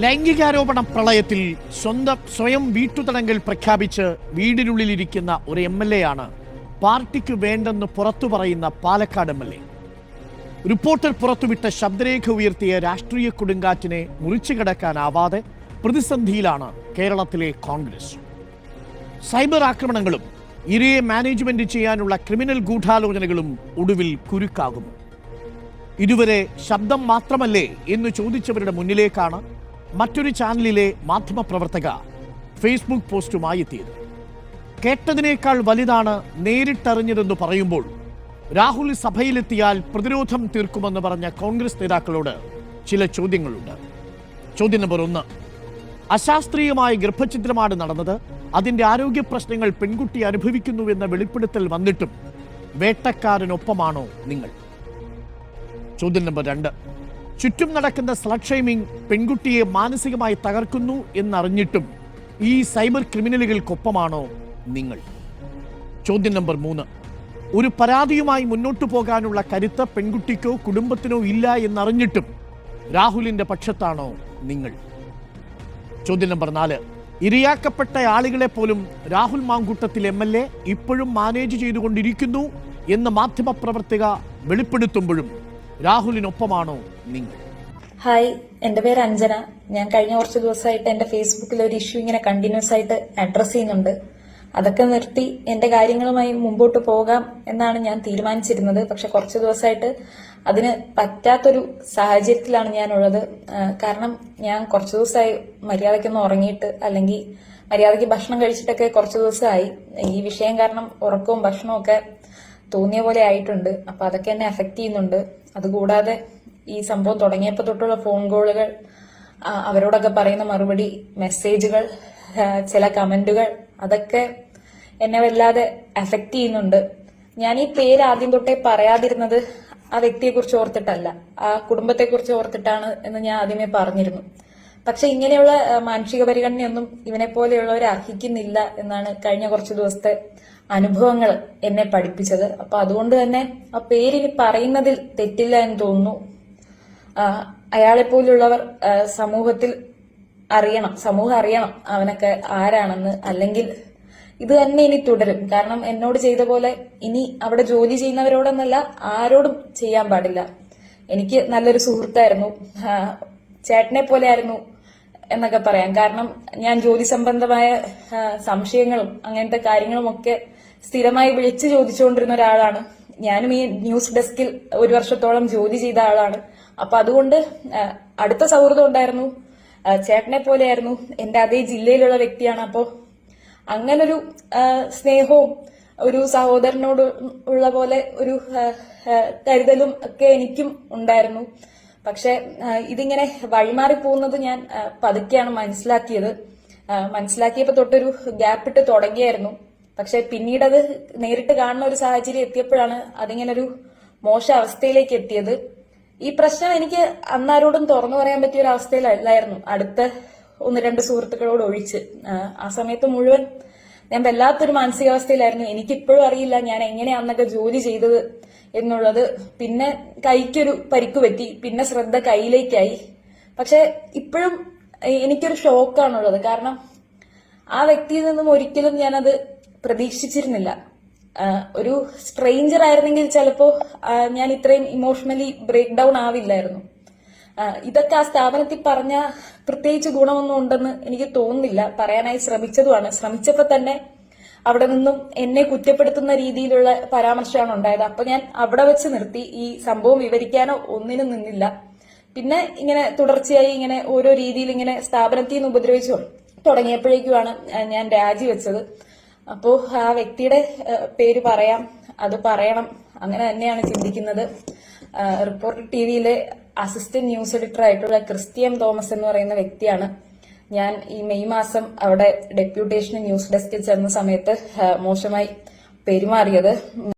ലൈംഗികാരോപണ പ്രളയത്തിൽ സ്വന്തം സ്വയം വീട്ടുതടങ്കൽ പ്രഖ്യാപിച്ച് വീടിനുള്ളിലിരിക്കുന്ന ഒരു എം എൽ എ ആണ് പാർട്ടിക്ക് വേണ്ടെന്ന് പുറത്തു പറയുന്ന Palakkad M L A. Reporter പുറത്തുവിട്ട ശബ്ദരേഖ ഉയർത്തിയ രാഷ്ട്രീയ കൊടുങ്കാറ്റിനെ മുറിച്ചു കിടക്കാനാവാതെ പ്രതിസന്ധിയിലാണ് കേരളത്തിലെ കോൺഗ്രസ്. സൈബർ ആക്രമണങ്ങളും ഇരയെ മാനേജ്മെന്റ് ചെയ്യാനുള്ള ക്രിമിനൽ ഗൂഢാലോചനകളും ഒടുവിൽ കുരുക്കാകുന്നു. ഇതുവരെ ശബ്ദം മാത്രമല്ലേ എന്ന് ചോദിച്ചവരുടെ മുന്നിലേക്കാണ് മറ്റൊരു ചാനലിലെ മാധ്യമപ്രവർത്തക ഫേസ്ബുക്ക് പോസ്റ്റുമായി എത്തിയത്. കേട്ടതിനേക്കാൾ വലുതാണ് നേരിട്ടറിഞ്ഞതെന്ന് പറയുമ്പോൾ രാഹുൽ സഭയിലെത്തിയാൽ പ്രതിരോധം തീർക്കുമെന്ന് പറഞ്ഞ കോൺഗ്രസ് നേതാക്കളോട് ചില ചോദ്യങ്ങളുണ്ട്. ചോദ്യം നമ്പർ ഒന്ന് അശാസ്ത്രീയമായ ഗർഭഛിദ്രമാണ് നടന്നത്? അതിന്റെ ആരോഗ്യ പ്രശ്നങ്ങൾ പെൺകുട്ടി അനുഭവിക്കുന്നുവെന്ന വെളിപ്പെടുത്തൽ വന്നിട്ടും വേട്ടക്കാരനൊപ്പമാണോ നിങ്ങൾ? ചോദ്യം നമ്പർ രണ്ട് ചുറ്റും നടക്കുന്ന സ്ലഡ് ഷെയ്മിംഗ് പെൺകുട്ടിയെ മാനസികമായി തകർക്കുന്നു എന്നറിഞ്ഞിട്ടും ഈ സൈബർ ക്രിമിനലുകൾക്കൊപ്പമാണോ നിങ്ങൾ? ചോദ്യം നമ്പർ മൂന്ന്. ഒരു പരാതിയുമായി മുന്നോട്ടു പോകാനുള്ള കരുത്ത് പെൺകുട്ടിക്കോ കുടുംബത്തിനോ ഇല്ല എന്നറിഞ്ഞിട്ടും രാഹുലിന്റെ പക്ഷത്താണോ നിങ്ങൾ? ചോദ്യം നമ്പർ നാല്. ഇരയാക്കപ്പെട്ട ആളുകളെ പോലും Rahul Mamkootathil M L A ഇപ്പോഴും മാനേജ് ചെയ്തുകൊണ്ടിരിക്കുന്നു എന്ന് മാധ്യമപ്രവർത്തക വെളിപ്പെടുത്തുമ്പോഴും രാഹുലിനൊപ്പമാണോ നിങ്ങൾ? ഹായ് എന്റെ പേര് അഞ്ജന. ഞാൻ കഴിഞ്ഞ കുറച്ച് ദിവസമായിട്ട് എന്റെ ഫേസ്ബുക്കിൽ ഒരു ഇഷ്യൂ ഇങ്ങനെ കണ്ടിന്യൂസ് ആയിട്ട് അഡ്രസ് ചെയ്യുന്നുണ്ട്. അതൊക്കെ നിർത്തി എന്റെ കാര്യങ്ങളുമായി മുമ്പോട്ട് പോകാം എന്നാണ് ഞാൻ തീരുമാനിച്ചിരുന്നത്. പക്ഷെ കുറച്ച് ദിവസമായിട്ട് അതിന് പറ്റാത്തൊരു സാഹചര്യത്തിലാണ് ഞാനുള്ളത്. കാരണം ഞാൻ കുറച്ച് ദിവസമായി മര്യാദയ്ക്കൊന്ന് ഉറങ്ങിയിട്ട് അല്ലെങ്കിൽ മര്യാദയ്ക്ക് ഭക്ഷണം കഴിച്ചിട്ടൊക്കെ കുറച്ച് ദിവസമായി. ഈ വിഷയം കാരണം ഉറക്കവും ഭക്ഷണവും ഒക്കെ തോന്നിയ പോലെ ആയിട്ടുണ്ട്. അപ്പൊ അതൊക്കെ എന്നെ അഫക്റ്റ് ചെയ്യുന്നുണ്ട്. അതുകൂടാതെ ഈ സംഭവം തുടങ്ങിയപ്പോൾ തൊട്ടുള്ള ഫോൺ കോളുകൾ അവരോടൊക്കെ പറയുന്ന മറുപടി മെസ്സേജുകൾ ചില കമന്റുകൾ അതൊക്കെ എന്നെ വല്ലാതെ അഫക്റ്റ് ചെയ്യുന്നുണ്ട്. ഞാൻ ഈ പേര് ആദ്യം തൊട്ടേ പറയാതിരുന്നത് ആ വ്യക്തിയെ കുറിച്ച് ഓർത്തിട്ടല്ല. ആ കുടുംബത്തെ കുറിച്ച് ഓർത്തിട്ടാണ് എന്ന് ഞാൻ ആദ്യമേ പറഞ്ഞിരുന്നു. പക്ഷെ ഇങ്ങനെയുള്ള മാനുഷിക പരിഗണനയൊന്നും ഇവനെ പോലെയുള്ളവർ അർഹിക്കുന്നില്ല എന്നാണ് കഴിഞ്ഞ കുറച്ച് ദിവസത്തെ അനുഭവങ്ങൾ എന്നെ പഠിപ്പിച്ചത്. അപ്പൊ അതുകൊണ്ട് തന്നെ ആ പേരിന് പറയുന്നതിൽ തെറ്റില്ല എന്ന് തോന്നുന്നു. അയാളെ പോലുള്ളവർ സമൂഹത്തിൽ അറിയണം സമൂഹം അറിയണം അവനൊക്കെ ആരാണെന്ന്. അല്ലെങ്കിൽ ഇത് തന്നെ ഇനി തുടരും. കാരണം എന്നോട് ചെയ്ത പോലെ ഇനി അവിടെ ജോലി ചെയ്യുന്നവരോടൊന്നല്ല ആരോടും ചെയ്യാൻ പാടില്ല. എനിക്ക് നല്ലൊരു സുഹൃത്തായിരുന്നു. ചേട്ടനെ പോലെ ആയിരുന്നു എന്നൊക്കെ പറയാം. കാരണം ഞാൻ ജോലി സംബന്ധമായ സംശയങ്ങളും അങ്ങനത്തെ കാര്യങ്ങളും ഒക്കെ സ്ഥിരമായി വിളിച്ചു ചോദിച്ചുകൊണ്ടിരുന്ന ഒരാളാണ്. ഞാനും ഈ ന്യൂസ് ഡെസ്കിൽ ഒരു വർഷത്തോളം ജോലി ചെയ്ത ആളാണ്. അപ്പൊ അതുകൊണ്ട് അടുത്ത സൗഹൃദം ഉണ്ടായിരുന്നു. ചേട്ടനെ പോലെയായിരുന്നു. എന്റെ അതേ ജില്ലയിലുള്ള വ്യക്തിയാണ്. അപ്പോ അങ്ങനൊരു സ്നേഹവും ഒരു സഹോദരനോട് ഉള്ള പോലെ ഒരു കരുതലും ഒക്കെ എനിക്കും ഉണ്ടായിരുന്നു. പക്ഷെ ഇതിങ്ങനെ വഴിമാറി പോകുന്നത് ഞാൻ പതുക്കെയാണ് മനസ്സിലാക്കിയത്. മനസ്സിലാക്കിയപ്പോൾ മനസ്സിലാക്കിയപ്പോ തൊട്ടൊരു ഗ്യാപ്പ് ഇട്ട് തുടങ്ങിയായിരുന്നു. പക്ഷെ പിന്നീട് അത് നേരിട്ട് കാണുന്ന ഒരു സാഹചര്യം എത്തിയപ്പോഴാണ് അതിങ്ങനെ ഒരു മോശ അവസ്ഥയിലേക്ക് എത്തിയത്. ഈ പ്രശ്നം എനിക്ക് അന്നാരോടും തുറന്നു പറയാൻ പറ്റിയ ഒരു അവസ്ഥയിലല്ലായിരുന്നു അടുത്ത ഒന്ന് രണ്ട് സുഹൃത്തുക്കളോട് ഒഴിച്ച്. ആ സമയത്ത് മുഴുവൻ ഞാൻ വല്ലാത്തൊരു മാനസികാവസ്ഥയിലായിരുന്നു. എനിക്കിപ്പോഴും അറിയില്ല ഞാൻ എങ്ങനെയാ അന്നൊക്കെ ജോലി ചെയ്തത് എന്നുള്ളത്. പിന്നെ കൈക്കൊരു പരിക്ക് പറ്റി പിന്നെ ശ്രദ്ധ കയ്യിലേക്കായി. പക്ഷെ ഇപ്പോഴും എനിക്കൊരു ഷോക്കാണുള്ളത്. കാരണം ആ വ്യക്തിയിൽ നിന്നും ഒരിക്കലും ഞാനത് പ്രതീക്ഷിച്ചിരുന്നില്ല. ഒരു സ്ട്രെയിഞ്ചർ ആയിരുന്നെങ്കിൽ ചിലപ്പോ ഞാൻ ഇത്രയും ഇമോഷണലി ബ്രേക്ക് ഡൗൺ ആവില്ലായിരുന്നു. ഇതൊക്കെ ആ സ്ഥാപനത്തിൽ പറഞ്ഞ പ്രത്യേകിച്ച് ഗുണമൊന്നും ഉണ്ടെന്ന് എനിക്ക് തോന്നുന്നില്ല. പറയാനായി ശ്രമിച്ചതുമാണ്. ശ്രമിച്ചപ്പോ തന്നെ അവിടെ നിന്നും എന്നെ കുറ്റപ്പെടുത്തുന്ന രീതിയിലുള്ള പരാമർശമാണ് ഉണ്ടായത്. അപ്പൊ ഞാൻ അവിടെ വെച്ച് നിർത്തി. ഈ സംഭവം വിവരിക്കാനോ ഒന്നിനും നിന്നില്ല. പിന്നെ ഇങ്ങനെ തുടർച്ചയായി ഇങ്ങനെ ഓരോ രീതിയിൽ ഇങ്ങനെ സ്ഥാപനത്തിൽ നിന്ന് ഉപദ്രവിച്ചു തുടങ്ങിയപ്പോഴേക്കുമാണ് ഞാൻ രാജിവെച്ചത് അപ്പോ ആ വ്യക്തിയുടെ പേര് പറയാം. അത് പറയണം. അങ്ങനെ തന്നെയാണ് ചിന്തിക്കുന്നത്. റിപ്പോർട്ടർ ടി വിയിലെ അസിസ്റ്റന്റ് ന്യൂസ് എഡിറ്റർ ആയിട്ടുള്ള ക്രിസ്ത്യൻ തോമസ് എന്ന് പറയുന്ന വ്യക്തിയാണ്. ഞാൻ ഈ മെയ് മാസം അവിടെ ഡെപ്യൂട്ടേഷന് ന്യൂസ് ഡെസ്കിൽ ചെന്ന സമയത്ത് മോശമായി പെരുമാറിയത്.